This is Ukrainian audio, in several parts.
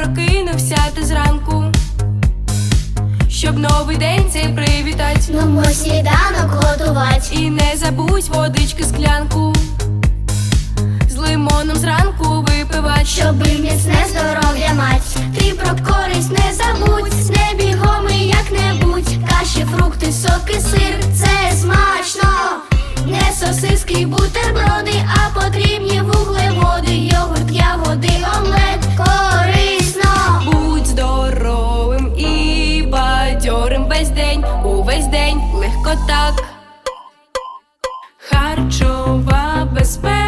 прокинувся ти зранку, щоб новий день цей привітать. Ну, мо сніданок готувать. І не забудь водички склянку. З лимоном зранку випивать. Щоби міцне здоров'я мать. Ти про користь не забудь, не бігом і як-небудь. Каші, фрукти, соки, сир, це смачно. Не сосиски, бутерброди, день, увесь день легко так, харчова безпека.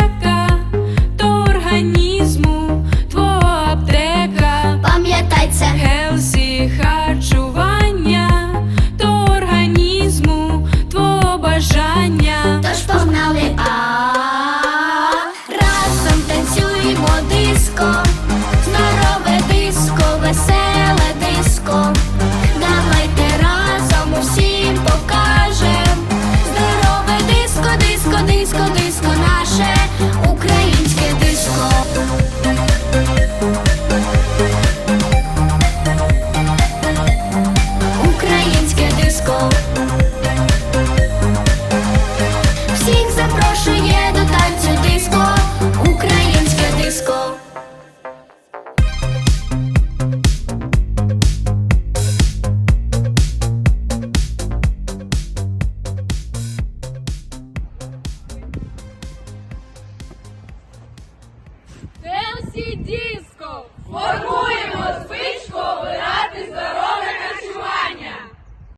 Сідіско!